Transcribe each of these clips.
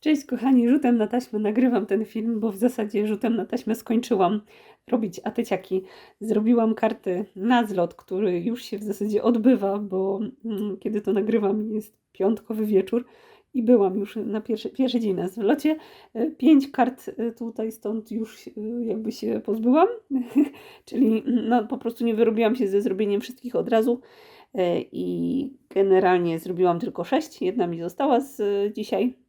Cześć kochani, rzutem na taśmę nagrywam ten film, bo w zasadzie rzutem na taśmę skończyłam robić atyciaki. Zrobiłam karty na zlot, który już się w zasadzie odbywa, bo mm, kiedy to nagrywam jest piątkowy wieczór i byłam już na pierwszy, pierwszy dzień na zlocie. E, Pięć kart e, tutaj stąd już e, jakby się pozbyłam, czyli no, po prostu nie wyrobiłam się ze zrobieniem wszystkich od razu i generalnie zrobiłam tylko sześć. Jedna mi została z dzisiaj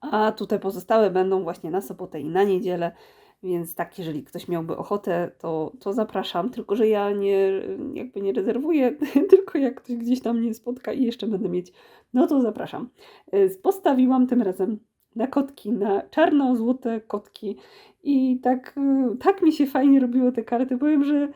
a tutaj pozostałe będą właśnie na sobotę i na niedzielę. Więc tak, jeżeli ktoś miałby ochotę, to, to zapraszam. Tylko, że ja nie, jakby nie rezerwuję, tylko jak ktoś gdzieś tam mnie spotka i jeszcze będę mieć, no to zapraszam. Postawiłam tym razem na kotki, na czarno-złote kotki. I tak, tak mi się fajnie robiło te karty. Powiem, że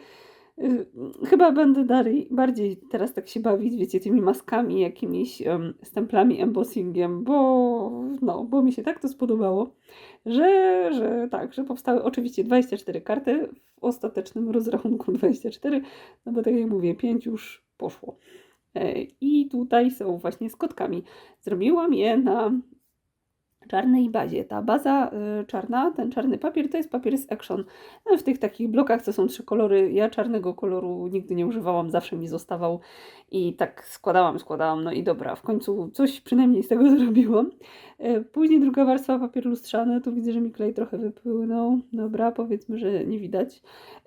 Chyba będę dalej, bardziej teraz tak się bawić, wiecie, tymi maskami, jakimiś um, stemplami, embossingiem, bo, no, bo mi się tak to spodobało, że, że tak, że powstały oczywiście 24 karty, w ostatecznym rozrachunku 24, no bo tak jak mówię, 5 już poszło. E, I tutaj są właśnie z kotkami. Zrobiłam je na czarnej bazie. Ta baza y, czarna, ten czarny papier, to jest papier z Action. No, w tych takich blokach, co są trzy kolory, ja czarnego koloru nigdy nie używałam, zawsze mi zostawał i tak składałam, składałam, no i dobra, w końcu coś przynajmniej z tego zrobiłam. Y, później druga warstwa papier lustrzany, tu widzę, że mi klej trochę wypłynął, dobra, powiedzmy, że nie widać.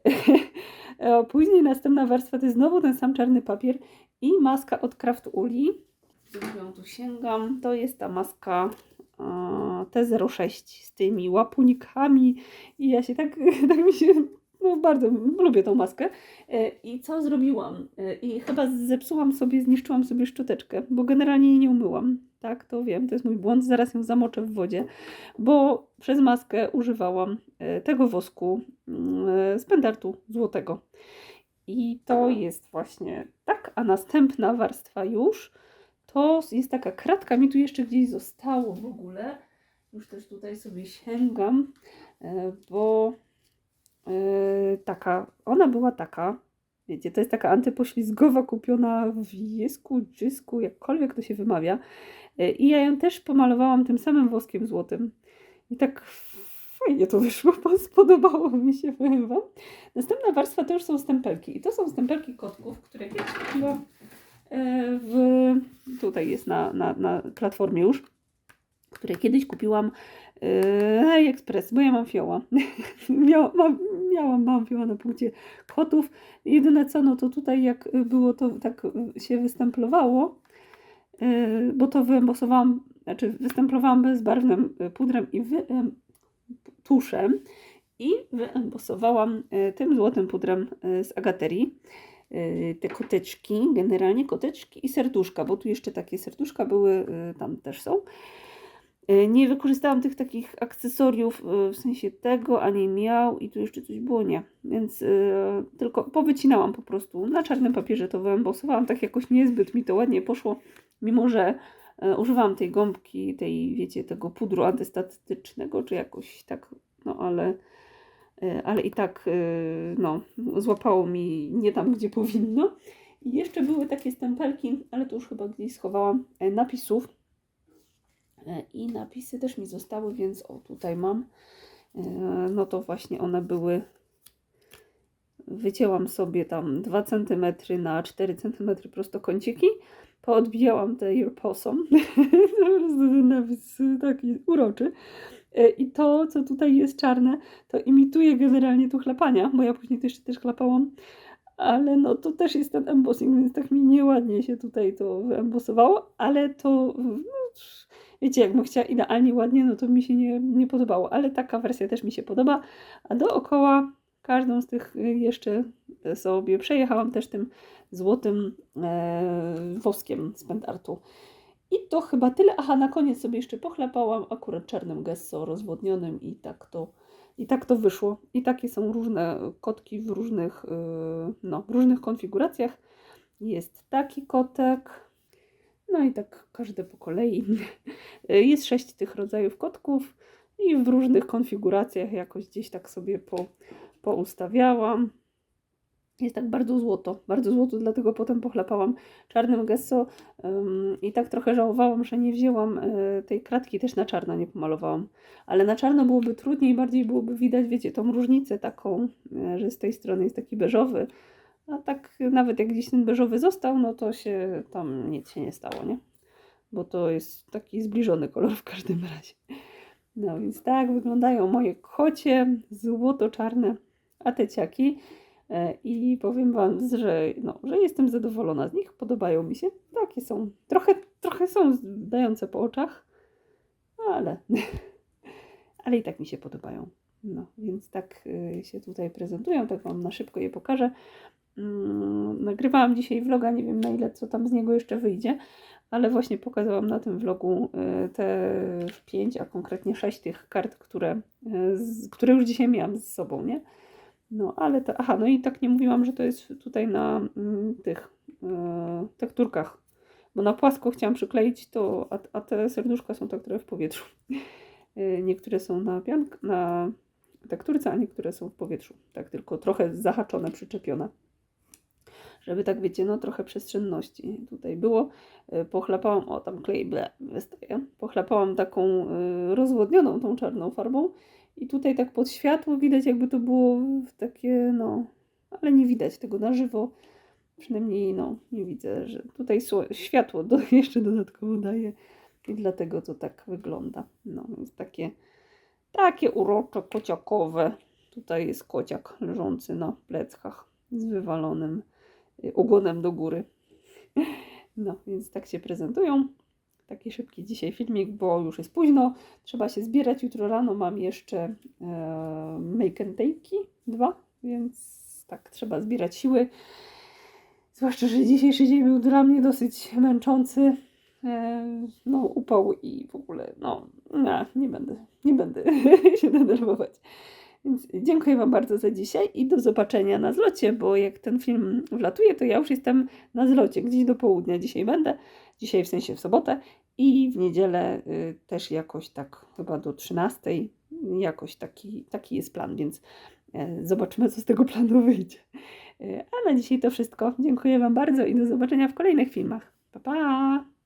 Później następna warstwa to jest znowu ten sam czarny papier i maska od Craft Uli. ją tu sięgam, to jest ta maska T06 z tymi łapunikami i ja się tak, tak mi się, no bardzo lubię tą maskę. E, I co zrobiłam? E, I chyba zepsułam sobie, zniszczyłam sobie szczoteczkę, bo generalnie jej nie umyłam. Tak, to wiem, to jest mój błąd, zaraz ją zamoczę w wodzie, bo przez maskę używałam e, tego wosku mm, z pendartu złotego. I to jest właśnie tak, a następna warstwa już to jest taka kratka, mi tu jeszcze gdzieś zostało w ogóle. Już też tutaj sobie sięgam, e, bo e, taka, ona była taka, wiecie, to jest taka antypoślizgowa kupiona w jesku, dżysku, jakkolwiek to się wymawia. E, I ja ją też pomalowałam tym samym woskiem złotym. I tak fajnie to wyszło, spodobało mi się, powiem Wam. Następna warstwa to już są stempelki. I to są stempelki kotków, które kiedyś kupiłam w, tutaj jest na, na, na platformie już, które kiedyś kupiłam e, na AliExpress, bo ja mam fioła. Mam, miałam, mam fioła na punkcie kotów. Jedyne co, no to tutaj jak było to, tak się wystemplowało, e, bo to wyembosowałam, znaczy występowałam bezbarwnym pudrem i wy, tuszem i wyembosowałam tym złotym pudrem z agaterii. Y, te koteczki, generalnie koteczki i serduszka, bo tu jeszcze takie serduszka były, y, tam też są. Y, nie wykorzystałam tych takich akcesoriów, w sensie tego, ani miał i tu jeszcze coś było, nie. Więc tylko powycinałam po prostu. Na czarnym papierze to wyembosowałam, tak jakoś niezbyt mi to ładnie poszło, mimo że używałam tej gąbki, tej, wiecie, tego pudru antystatycznego, czy jakoś tak, no ale ale i tak e, no, złapało mi nie tam, gdzie powinno. I jeszcze były takie stempelki, ale to już chyba gdzieś schowałam, e, napisów. I napisy też mi zostały, więc o tutaj mam. No to właśnie one były. Wycięłam sobie tam 2 cm na 4 cm prostokąciki. Poodbijałam te your possum. napis taki uroczy. E, I to, co tutaj jest czarne, to imituje generalnie tu chlapania, bo ja później też, też chlapałam. Ale no to też jest ten embossing, więc tak mi nieładnie się tutaj to wyembosowało, ale to no, wiecie, jakbym chciała idealnie ładnie, no to mi się nie, nie podobało, ale taka wersja też mi się podoba, a dookoła każdą z tych jeszcze sobie przejechałam też tym złotym e, woskiem z pendartu. I to chyba tyle. Aha, na koniec sobie jeszcze pochlapałam akurat czarnym gesso rozwodnionym i tak to, i tak to wyszło. I takie są różne kotki w różnych, yy, no, różnych konfiguracjach. Jest taki kotek. No i tak każde po kolei. Jest sześć tych rodzajów kotków i w różnych konfiguracjach jakoś gdzieś tak sobie po, poustawiałam. Jest tak bardzo złoto, bardzo złoto, dlatego potem pochlapałam czarnym gesso ym, i tak trochę żałowałam, że nie wzięłam y, tej kratki, też na czarno nie pomalowałam, ale na czarno byłoby trudniej, bardziej byłoby widać, wiecie, tą różnicę taką, y, że z tej strony jest taki beżowy, a tak nawet jak gdzieś ten beżowy został, no to się tam nic się nie stało, nie? Bo to jest taki zbliżony kolor w każdym razie. No więc tak wyglądają moje kocie, złoto-czarne, a te ciaki. E, I powiem Wam, że, no, że jestem zadowolona z nich, podobają mi się. Takie są, trochę, trochę są dające po oczach, ale, ale i tak mi się podobają. No, więc tak y, się tutaj prezentują, tak Wam na szybko je pokażę. Mm, Nagrywałam dzisiaj vloga, nie wiem na ile co tam z niego jeszcze wyjdzie, ale właśnie pokazałam na tym vlogu y, te pięć, a konkretnie sześć tych kart, które, które już dzisiaj miałam z sobą, nie? No, ale to, aha, no i tak nie mówiłam, że to jest tutaj na mm, tych e, tekturkach, bo na płasko chciałam przykleić to, a, a te serduszka są te, które w powietrzu. E, niektóre są na piank, na tekturce, a niektóre są w powietrzu, tak tylko trochę zahaczone, przyczepione. Żeby tak wiecie, no trochę przestrzenności tutaj było. E, Pochlapałam, o tam klej ble, wystaje. Pochlapałam taką e, rozwodnioną tą czarną farbą i tutaj tak pod światło widać, jakby to było takie, no, ale nie widać tego na żywo. Przynajmniej, no, nie widzę, że tutaj światło do, jeszcze dodatkowo daje i dlatego to tak wygląda. No, więc takie, takie urocze, kociakowe. Tutaj jest kociak leżący na pleckach z wywalonym y, ogonem do góry. No, więc tak się prezentują. Taki szybki dzisiaj filmik, bo już jest późno. Trzeba się zbierać. Jutro rano mam jeszcze e, make and take'i dwa, więc tak trzeba zbierać siły. Zwłaszcza, że dzisiejszy dzień był dla mnie dosyć męczący. E, no, upał i w ogóle, no, nie, nie będę, nie będę się denerwować. Więc dziękuję Wam bardzo za dzisiaj i do zobaczenia na zlocie, bo jak ten film wlatuje, to ja już jestem na zlocie, gdzieś do południa dzisiaj będę. Dzisiaj w sensie w sobotę i w niedzielę y, też jakoś tak chyba do 13. Jakoś taki, taki jest plan, więc e, zobaczymy, co z tego planu wyjdzie. E, A na dzisiaj to wszystko. Dziękuję Wam bardzo i do zobaczenia w kolejnych filmach. Pa, pa!